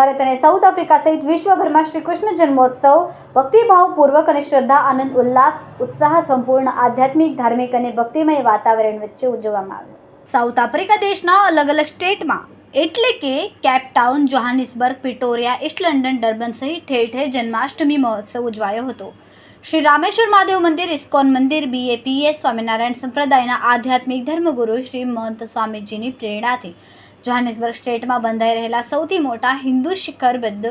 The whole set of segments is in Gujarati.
ભારત અને સાઉથ આફ્રિકા સહિત વિશ્વભરમાં શ્રી કૃષ્ણ જન્મોત્સવ, ભક્તિભાવપૂર્વક અને શ્રદ્ધા, આનંદ, ઉલ્લાસ, ઉત્સાહ સંપૂર્ણ આધ્યાત્મિક, ધાર્મિક અને ભક્તિમય વાતાવરણ વચ્ચે ઉજવવામાં આવ્યો. સાઉથ આફ્રિકા દેશના અલગ અલગ સ્ટેટમાં એટલે કે Cape Town Johannesburg Pretoria East London, Durban સહિત ઠેર ઠેર જન્માષ્ટમી મહોત્સવ ઉજવાયો હતો. શ્રી રામેશ્વર મહાદેવ મંદિર, ઇસ્કોન મંદિર બીએપીએસ સ્વામિનારાયણ સંપ્રદાયના આધ્યાત્મિક ધર્મગુરુ શ્રી મહંત સ્વામીજીની પ્રેરણાથી જોહાનિસબર્ગ સ્ટેટમાં બંધાઈ રહેલા સૌથી મોટા હિન્દુ શિખરબદ્ધ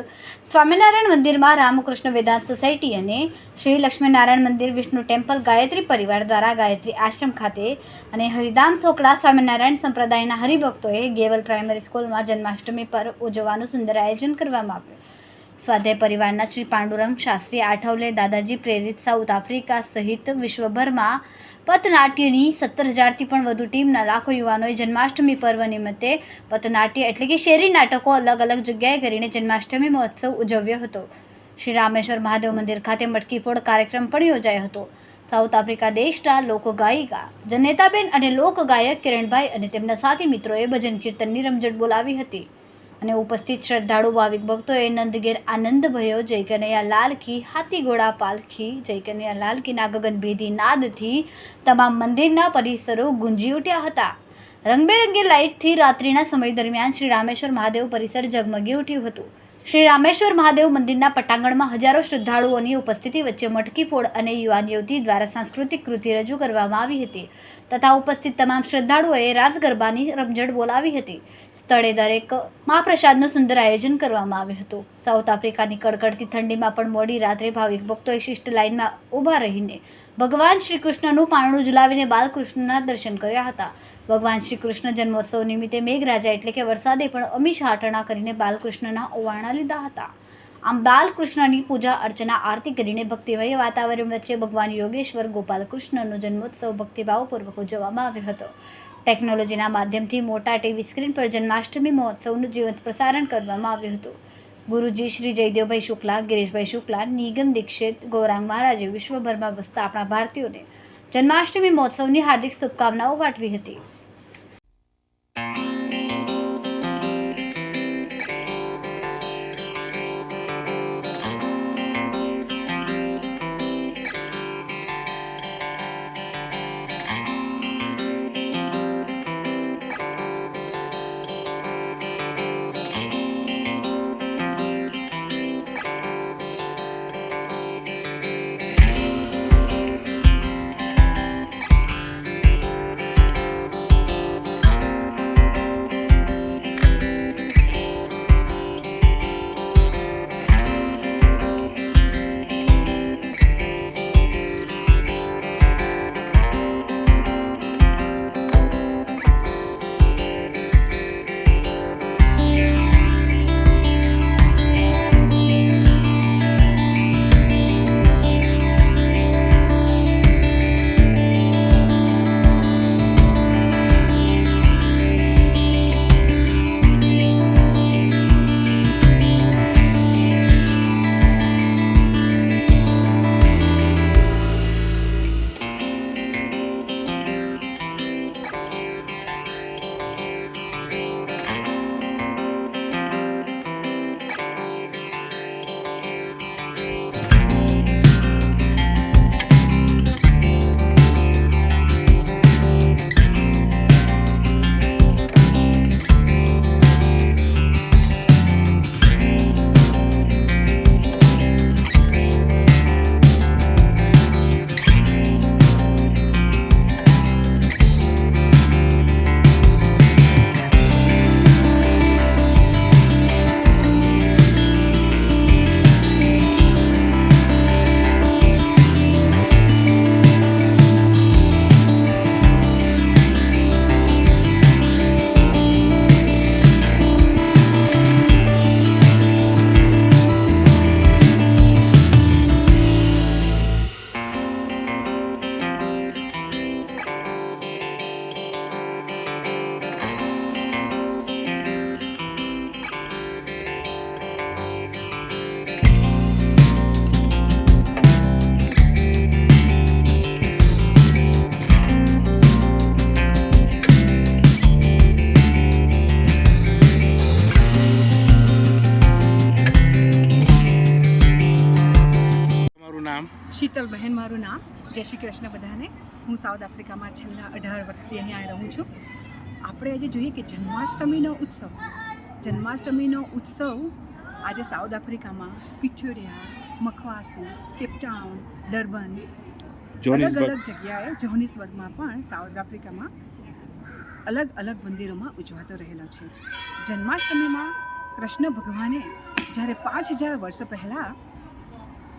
સ્વામિનારાયણ મંદિરમાં રામકૃષ્ણ વેદાંત સોસાયટી અને શ્રી લક્ષ્મીનારાયણ મંદિર વિષ્ણુ ટેમ્પલ ગાયત્રી પરિવાર દ્વારા ગાયત્રી આશ્રમ ખાતે અને હરિધામ સોકળા સ્વામિનારાયણ સંપ્રદાયના હરિભક્તોએ ગેવલ પ્રાઇમરી સ્કૂલમાં જન્માષ્ટમી પર ઉજવવાનું સુંદર આયોજન કરવામાં આવ્યું. સ્વાધ્યાય પરિવારના શ્રી પાંડુરંગ શાસ્ત્રી આઠવલે દાદાજી પ્રેરિત સાઉથ આફ્રિકા સહિત વિશ્વભરમાં પતનાટ્યની સત્તર હજારથી પણ વધુ ટીમના લાખો યુવાનોએ જન્માષ્ટમી પર્વ નિમિત્તે પતનાટ્ય એટલે કે શેરી નાટકો અલગ અલગ જગ્યાએ કરીને જન્માષ્ટમી મહોત્સવ ઉજવ્યો હતો. શ્રી રામેશ્વર મહાદેવ મંદિર ખાતે મટકી ફોડ કાર્યક્રમ પણ યોજાયો હતો. સાઉથ આફ્રિકા દેશના લોકગાયિકા જનેતાબેન અને લોકગાયક કિરણભાઈ અને તેમના સાથી મિત્રોએ ભજન કીર્તનની રમઝટ બોલાવી હતી. અને ઉપસ્થિત શ્રદ્ધાળુ ભાવિક ભક્તોએ નંદગીર આનંદ ભયો જય કનૈયા લાલ કી હાથી ઘોડા પાલખી જય કનૈયા લાલ કીના ગગનભેદી નાદથી તમામ મંદિરના પરિસરો ગુંજી ઉઠ્યા હતા. રંગબેરંગી લાઇટથી રાત્રિના સમય દરમિયાન શ્રી રામેશ્વર મહાદેવ પરિસર ઝગમગી ઉઠ્યું હતું. શ્રી રામેશ્વર મહાદેવ મંદિરના પટાંગણમાં હજારો શ્રદ્ધાળુઓની ઉપસ્થિતિ વચ્ચે મટકી ફોડ અને યુવાન યુવતી દ્વારા સાંસ્કૃતિક કૃતિ રજૂ કરવામાં આવી હતી. તથા ઉપસ્થિત તમામ શ્રદ્ધાળુઓએ રાસ ગરબાની રમઝટ બોલાવી હતી. સ્થળે દરેક મહાપ્રસાદનું સુંદર આયોજન કરવામાં આવ્યું હતું. સાઉથ આફ્રિકાની કડકડતી ઠંડીમાં પણ મોડી રાત્રે ભાવિક ભક્તોએ શિષ્ટ લાઇનમાં ઊભા રહીને ભગવાન શ્રી કૃષ્ણનું પારણું ઝુલાવીને બાલકૃષ્ણના દર્શન કર્યા હતા. ભગવાન શ્રી કૃષ્ણ જન્મોત્સવ નિમિત્તે મેઘરાજા એટલે કે વરસાદે પણ અમીશ હાટણા કરીને બાલકૃષ્ણના ઓવાણા લીધા હતા. આમ બાલકૃષ્ણની પૂજા, અર્ચના, આરતી કરીને ભક્તિમય વાતાવરણ વચ્ચે ભગવાન યોગેશ્વર ગોપાલકૃષ્ણનો જન્મોત્સવ ભક્તિભાવપૂર્વક ઉજવવામાં આવ્યો હતો. ટેકનોલોજીના માધ્યમથી મોટા ટીવી સ્ક્રીન પર જન્માષ્ટમી મહોત્સવનું જીવંત પ્રસારણ કરવામાં આવ્યું હતું. ગુરુજી શ્રી જયદેવભાઈ શુક્લા, ગિરીશભાઈ શુક્લા, નિગમ દીક્ષિત, ગૌરાંગ મહારાજે વિશ્વભરમાં વસતા આપણા ભારતીયોને જન્માષ્ટમી મહોત્સવની હાર્દિક શુભકામનાઓ પાઠવી હતી. શીતલ બહેન મારું નામ. જય શ્રી કૃષ્ણ બધાને. હું સાઉથ આફ્રિકામાં છેલ્લા અઢાર વર્ષથી અહીંયા રહું છું. આપણે આજે જોઈએ કે જન્માષ્ટમીનો ઉત્સવ. જન્માષ્ટમીનો ઉત્સવ આજે સાઉથ આફ્રિકામાં પિચોરિયા મખવાસી કેપટાઉન ડર્બન અલગ અલગ જગ્યાએ જોહાનિસબર્ગમાં પણ સાઉથ આફ્રિકામાં અલગ અલગ મંદિરોમાં ઉજવાતો રહેલો છે. જન્માષ્ટમીમાં કૃષ્ણ ભગવાને જ્યારે પાંચ હજાર વર્ષ પહેલાં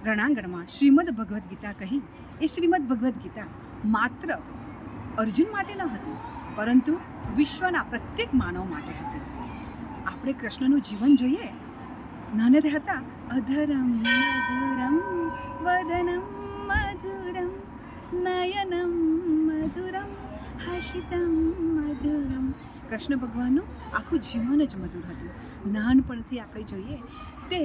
રણાંગણમાં શ્રીમદ ભગવદ્ ગીતા કહી, એ શ્રીમદ ભગવદ્ ગીતા માત્ર અર્જુન માટે ન હતી, પરંતુ વિશ્વના પ્રત્યેક માનવ માટે હતી. આપણે કૃષ્ણનું જીવન જોઈએ, નાનદ હતા, અધરમ, મધુરમ, વદનમ, મધુરમ, નયનમ, મધુરમ, હર્ષિતમ, મધુરમ. કૃષ્ણ ભગવાનનું આખું જીવન જ મધુર હતું. નાનપણથી આપણે જોઈએ, તે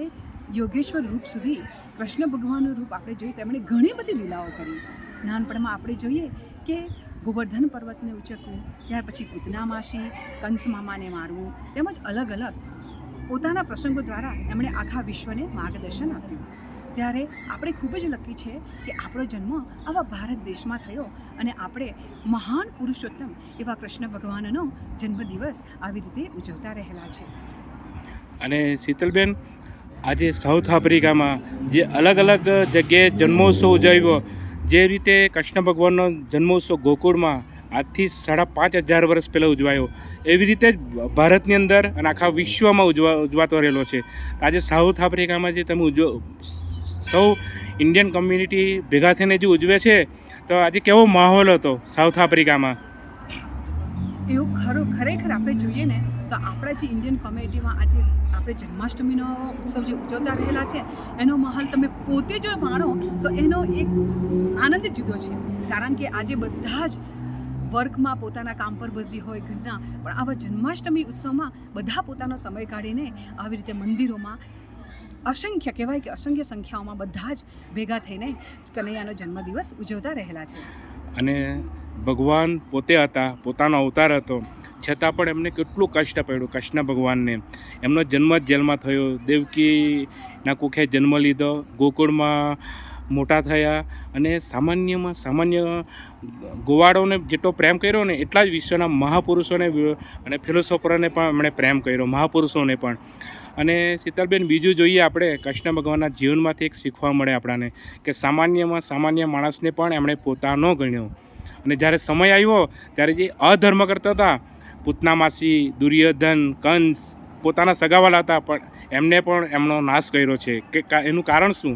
યોગેશ્વર રૂપ સુધી કૃષ્ણ ભગવાનનું રૂપ આપણે જોઈએ તેમણે ઘણી બધી લીલાઓ કરી. નાનપણમાં આપણે જોઈએ કે ગોવર્ધન પર્વતને ઉચકવું, ત્યાર પછી પૂતના માસી, કંસ મામાને મારવું, તેમજ અલગ અલગ પોતાના પ્રસંગો દ્વારા એમણે આખા વિશ્વને માર્ગદર્શન આપ્યું. ત્યારે આપણે ખૂબ જ લકી છે કે આપણો જન્મ આવા ભારત દેશમાં થયો અને આપણે મહાન પુરુષોત્તમ એવા કૃષ્ણ ભગવાનનો જન્મદિવસ આવી રીતે ઉજવતા રહેલા છે. અને શીતલબેન આજે સાઉથ આફ્રિકામાં જે અલગ અલગ જગ્યાએ જન્મોત્સવ ઉજવ્યો, જે રીતે કૃષ્ણ ભગવાનનો જન્મોત્સવ ગોકુળમાં આજથી સાડા પાંચ હજાર વર્ષ પહેલાં ઉજવાયો. એવી રીતે જ ભારતની અંદર અને આખા વિશ્વમાં ઉજવા, ઉજવાતો રહેલો છે. આજે સાઉથ આફ્રિકામાં જે તમે ઉજવો, સૌ ઇન્ડિયન કમ્યુનિટી ભેગા થઈને જે ઉજવે છે, તો આજે કેવો માહોલ હતો સાઉથ આફ્રિકામાં? એવું ખરો, ખરેખર આપણે જોઈએ ને, તો આપણા જે ઇન્ડિયન કોમ્યુનિટીમાં આજે આપણે જન્માષ્ટમીનો ઉત્સવ જે ઉજવતા રહેલા છે, એનો માહોલ તમે પોતે જો માણો, તો એનો એક આનંદ જુદો છે. કારણ કે આજે બધા જ વર્કમાં પોતાના કામ પર બસી હોય ઘરના, પણ આવા જન્માષ્ટમી ઉત્સવમાં બધા પોતાનો સમય કાઢીને આવી રીતે મંદિરોમાં અસંખ્ય, કહેવાય કે અસંખ્ય સંખ્યાઓમાં બધા જ ભેગા થઈને કનૈયાનો જન્મદિવસ ઉજવતા રહેલા છે. અને ભગવાન પોતે હતા, પોતાનો અવતાર હતો. છતાં પણ એમને કેટલું કષ્ટ પડ્યું કૃષ્ણ ભગવાનને. એમનો જન્મ જ જેલમાં થયો. દેવકીના કુખે જન્મ લીધો. ગોકુળમાં મોટા થયા અને સામાન્યમાં સામાન્ય ગોવાળોને જેટલો પ્રેમ કર્યો ને એટલા જ વિશ્વના મહાપુરુષોને અને ફિલોસોફરોને પણ એમણે પ્રેમ કર્યો, મહાપુરુષોને પણ. અને શીતલબેન, બીજું જોઈએ આપણે, કૃષ્ણ ભગવાનના જીવનમાંથી એક શીખવા મળે આપણાને કે સામાન્યમાં સામાન્ય માણસને પણ એમણે પોતાનો ગણ્યો. અને જ્યારે સમય આવ્યો, ત્યારે જે અધર્મ કરતા હતા પૂતના માસી દુર્યોધન, કંસ, પોતાના સગાવાલા હતા, પણ એમને પણ એમનો નાશ કર્યો છે. કે એનું કારણ શું?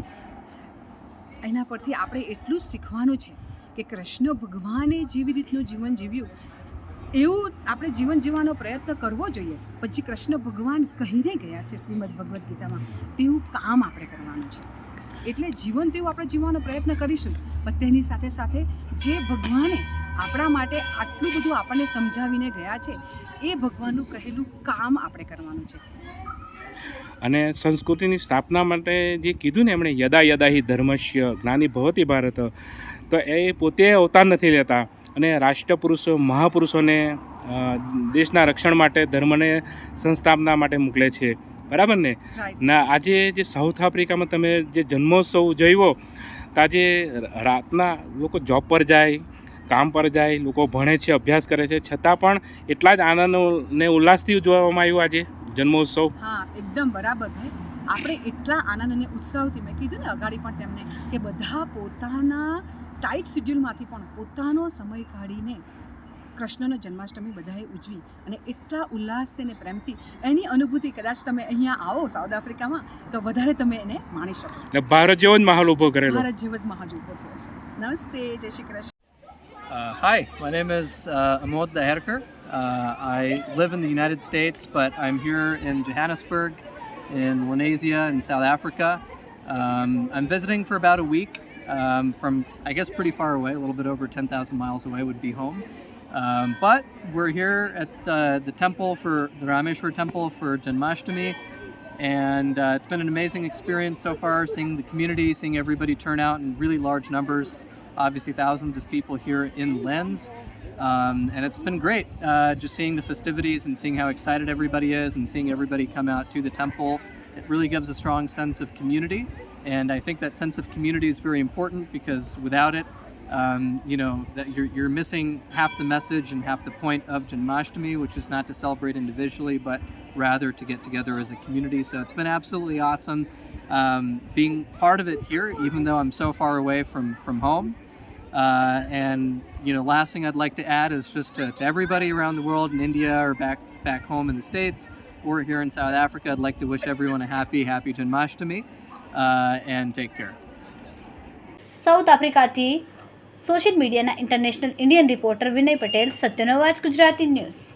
એના પરથી આપણે એટલું શીખવાનું છે કે કૃષ્ણ ભગવાને જેવી રીતનું જીવન જીવ્યું, એવું આપણે જીવન જીવવાનો પ્રયત્ન કરવો જોઈએ. પછી કૃષ્ણ ભગવાન કહીને ગયા છે શ્રીમદ ભગવદ્ ગીતામાં, તેવું કામ આપણે કરવાનું છે. એટલે જીવન તેવું આપણે જીવવાનો પ્રયત્ન કરીશું પણ તેની સાથે સાથે જે ભગવાને આપણા માટે આટલું બધું આપણને સમજાવીને ગયા છે, એ ભગવાનનું કહેલું કામ આપણે કરવાનું છે. અને સંસ્કૃતિની સ્થાપના માટે જે કીધું ને એમણે, યદા યદા હિ ધર્મશ્ય જ્ઞાની ભવતી ભારત તો એ પોતે અવતાર નથી લેતા. અને રાષ્ટ્રપુરુષો, મહાપુરુષોને દેશના રક્ષણ માટે, ધર્મને સંસ્થાપના માટે મોકલે છે. બરાબર ને? ના આજે જે સાઉથ આફ્રિકામાં તમે જે જન્મોત્સવ ઉજવ્યો તો આજે રાતના લોકો જોબ પર જાય કામ પર જાય લોકો ભણે છે અભ્યાસ કરે છે. છતાં પણ એટલા જ આનંદ ને ઉલ્લાસથી ઉજવવામાં આવ્યું આજે જન્મોત્સવ. હા એકદમ બરાબર ભાઈ. આપણે એટલા આનંદ અને ઉત્સાહથી મેં કીધું ને અગાડી પણ તેમને કે બધા પોતાના ટાઈટ શિડ્યુલમાંથી પણ પોતાનો સમય કાઢીને કૃષ્ણનો જન્માષ્ટમી બધાએ ઉજવી અને એટલા ઉલ્લાસથી અને પ્રેમથી એની અનુભૂતિ કદાચ તમે અહીંયા આવો સાઉથ આફ્રિકામાં તો વધારે તમે એને માણી શકો એટલે ભારત જેવો જ માહોલ ઊભો કરેલો ભારત જેવો જ મહાજ ઊભો થયો છે નમસ્તે જય Shri Krishna Uh, hi, my name is uh, Amod Daherkar. Uh, I live in the United States, but I'm here in Johannesburg, in Lenasia, in South Africa. Um, I'm visiting for about a week um, from, I guess, pretty far away, a little bit over 10,000 miles away would be home. Um, but we're here at the, the temple for the Rameshwar temple for Janmashtami. And uh, it's been an amazing experience so far, seeing the community, seeing everybody turn out in really large numbers. Obviously, thousands of people here in Lens. Um, and it's been great uh, just seeing the festivities and seeing how excited everybody is and seeing everybody come out to the temple. It really gives a strong sense of community. And I think that sense of community is very important because without it, um, you know, that you're, you're missing half the message and half the point of Janmashtami, which is not to celebrate individually, but rather to get together as a community. So it's been absolutely awesome um, being part of it here, even though I'm so far away from, from home. Uh, and you know, last thing I'd like to add is just to, to, everybody around the world in India or back back home in the states or here in South Africa, I'd like to wish everyone a happy, happy Janmashtami, uh, and take care. South Africa tea social મીડિયાના international Indian reporter Vinay Patel સત્યનો Gujarati news.